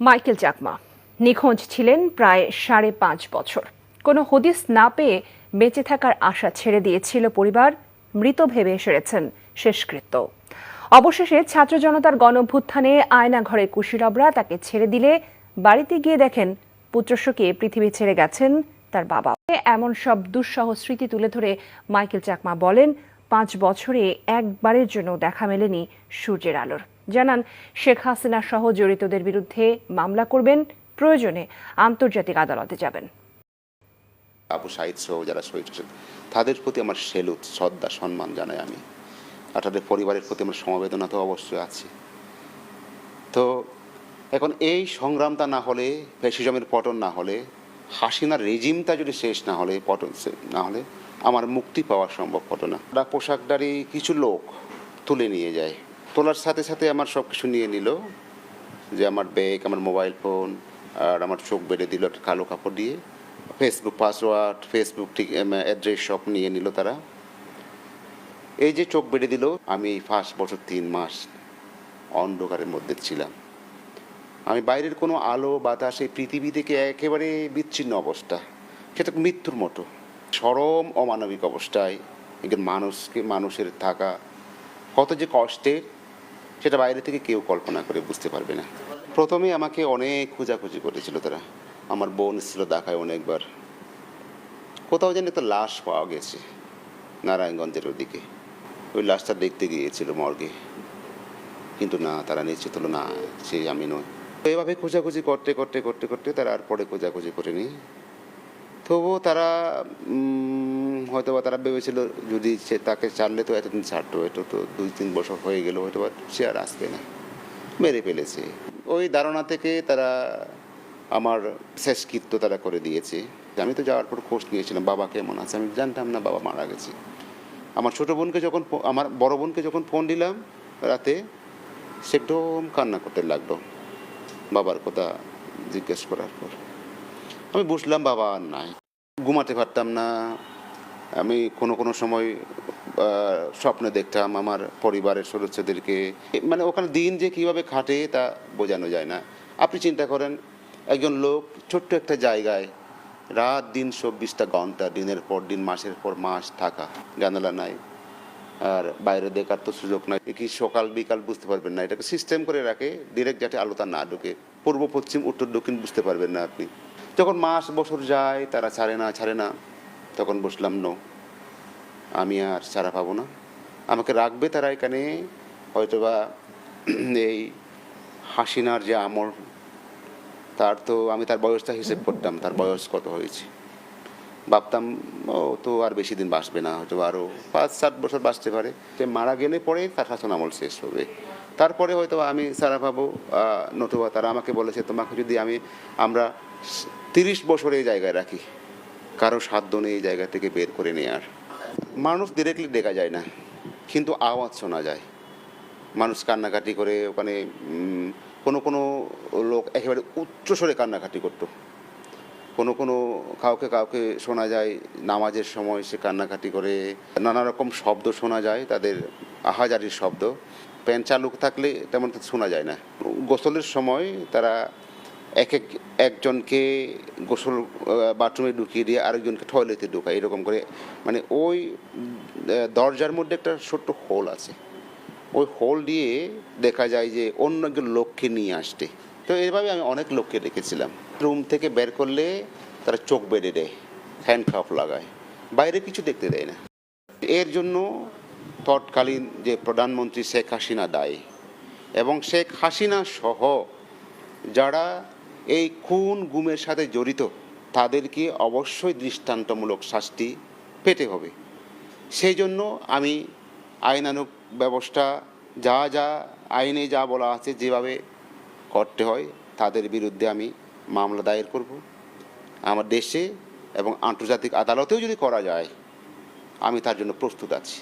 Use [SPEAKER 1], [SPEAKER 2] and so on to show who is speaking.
[SPEAKER 1] Michael Chakma. নিখোঁজ ছিলেন প্রায় সাড়ে পাঁচ বছর। কোনো হদিস না পেয়ে বেঁচে থাকার আশা ছেড়ে দিয়েছিল পরিবার। মৃত ভেবে সেরেছেন শেষকৃত্য। অবশেষে ছাত্র জনতার গণভ্যুত্থানে আয়না ঘরে কুশীরবরা তাকে ছেড়ে দিলে বাড়িতে গিয়ে দেখেন পুত্রশোকে পৃথিবী ছেড়ে গেছেন তার বাবা। এমন সব দুঃসহ স্মৃতি তুলে ধরে মাইকেল চাকমা বলেন পাঁচ বছরে একবারের জন্য দেখা মেলেনি সূর্যের আলোর। জানান, শেখ হাসিনা সহ জড়িতদের বিরুদ্ধে মামলা করবেন, প্রয়োজনে আন্তর্জাতিক আদালতে যাবেন।
[SPEAKER 2] আবু সাইদ সহ যারা শহীদ হয়েছেন, তাদের প্রতি আমার সেলুত, শ্রদ্ধা, সম্মান জানাই আমি। আর তাদের পরিবারের প্রতি আমার সমবেদনা তো অবশ্যই আছে। তো এখন এই সংগ্রামটা না হলে, ফ্যাসিজমের পতন না হলে, হাসিনার রেজিমটা যদি শেষ না হলে, পতন সে- না হলে আমার মুক্তি পাওয়া সম্ভব হতো না। পোশাকদারি কিছু লোক তুলে নিয়ে যায়। তোলার সাথে সাথে আমার সব কিছু নিয়ে নিল, যে আমার ব্যাগ আমার মোবাইল ফোন আর আমার চোখ বেঁধে দিল একটা কালো কাপড় দিয়ে। ফেসবুক পাসওয়ার্ড ফেসবুক ঠিক অ্যাড্রেস সব নিয়ে নিল তারা। এই যে চোখ বেঁধে দিল, আমি ফার্স্ট বছর তিন মাস অন্ধকারের মধ্যে ছিলাম। আমি বাইরের কোনো আলো, বাতাস, এই পৃথিবী থেকে একেবারে বিচ্ছিন্ন অবস্থা। সেটা মৃত্যুর মতো। চরম অমানবিক অবস্থায় একজন মানুষকে, মানুষের থাকা কত যে কষ্টের, সেটা বাইরে থেকে কেউ কল্পনা করে বুঝতে পারবে না। প্রথমে আমাকে অনেক খোঁজাখুঁজি করেছিল তারা। আমার বোন ছিল দেখায় অনেকবার। কোথাও যেন একটা লাশ পাওয়া গেছে নারায়ণগঞ্জের ওদিকে। ওই লাশটা দেখতে গিয়েছিল মর্গে। কিন্তু না, তারা নিশ্চিত হলো না, সে আমি নই। এভাবে খোঁজাখুঁজি করতে করতে করতে করতে তারা আর পরে খোঁজাখুঁজি করেনি। তবুও তারা হয়তো বা তারা ভেবেছিল যদি সে তাকে ছাড়লে তো এতদিন ছাড়তো এটা তো দুই তিন বছর হয়ে গেল হয়তো বা সে আর আসবে না। মেরে ফেলেছে। ওই ধারণা থেকে তারা আমার শেষকৃত্য তারা করে দিয়েছে। আমি তো যাওয়ার পর খোঁজ নিয়েছিলাম, বাবা কেমন আছে? আমি জানতাম না বাবা মারা গেছে। আমার ছোটো বোনকে যখন আমার বড় বোনকে যখন ফোন দিলাম রাতে, সে একদম কান্না করতে লাগল বাবার কথা জিজ্ঞেস করার পর। আমি বুঝলাম বাবা আর নাই। ঘুমাতে পারতাম না। আমি কোনো কোনো সময় স্বপ্নে দেখতাম আমার পরিবারের সদস্যদেরকে। মানে ওখানে দিন যে কীভাবে খাটে তা বোঝানো যায় না। আপনি চিন্তা করেন, একজন লোক ছোট্ট একটা জায়গায় রাত দিন চব্বিশটা ঘণ্টা, দিনের পর দিন, মাসের পর মাস থাকা, জানালা নাই। আর বাইরে দেখার তো সুযোগ নাই। কি সকাল বিকাল বুঝতে পারবেন না। এটাকে সিস্টেম করে রাখে ডিরেক্ট যাতে আলোটা না ঢুকে। পূর্ব, পশ্চিম, উত্তর, দক্ষিণ বুঝতে পারবেন না আপনি। যখন মাস বছর যায়, তারা ছাড়ে না ছাড়ে না। তখন বসলাম, নো, আমি আর ছাড়া পাবো না। আমাকে রাখবে তারা এখানে। হয়তোবা এই হাসিনার যে আমল, তার তো আমি তার বয়সটা হিসেব করতাম, তার বয়স কত হয়েছে। ভাবতাম, ও, তো আর বেশি দিন বাঁচবে না হয়তো আরও পাঁচ, সাত বছর বাঁচতে পারে। সে মারা গেলে পরে তার শাসন আমল শেষ হবে। তারপরে হয়তো আমি সারা পাবো নতুবা তারা আমাকে বলেছে, তোমাকে যদি আমি, আমরা তিরিশ বছর এই জায়গায় রাখি। কারও সাধ্য নেই এই জায়গা থেকে বের করে নেওয়ার মানুষ ডিরেক্টলি দেখা যায় না, কিন্তু আওয়াজ শোনা যায়। মানুষ কান্নাকাটি করে, ওখানে কোনো কোনো লোক একেবারে উচ্চস্বরে কান্নাকাটি করতো। কোনো কোনো কাউকে কাউকে শোনা যায়, নামাজের সময় সে কান্নাকাটি করে, নানা রকম শব্দ শোনা যায়, তাদের আহাজারির শব্দ। প্যান চালু থাকলে তেমন শোনা যায় না। গোসলের সময় তারা এক এক একজনকে গোসল বাথরুমে ঢুকিয়ে দিয়ে আরেকজনকে টয়লেটে ঢুকায়, এরকম করে। মানে ওই দরজার মধ্যে একটা ছোট্ট হোল আছে। ওই হোল দিয়ে দেখা যায় যে অন্য একজন লোককে নিয়ে আসতে। তো এইভাবে আমি অনেক লোককে রেখেছিলাম রুম থেকে বের করলে তারা চোখ বেঁধে দেয় হ্যান্ড কাপ লাগায়। বাইরে কিছু দেখতে দেয় না। এর জন্য তৎকালীন যে প্রধানমন্ত্রী শেখ হাসিনা দায়ী এবং শেখ হাসিনা সহ যারা এই খুন গুমের সাথে জড়িত, তাদেরকে অবশ্যই দৃষ্টান্তমূলক শাস্তি পেতে হবে। সেই জন্য আমি আইনানুক ব্যবস্থা, যা যা আইনে যা বলা আছে যেভাবে করতে হয়, তাদের বিরুদ্ধে আমি মামলা দায়ের করব। আমার দেশে এবং আন্তর্জাতিক আদালতেও যদি করা যায়, আমি তার জন্য প্রস্তুত আছি।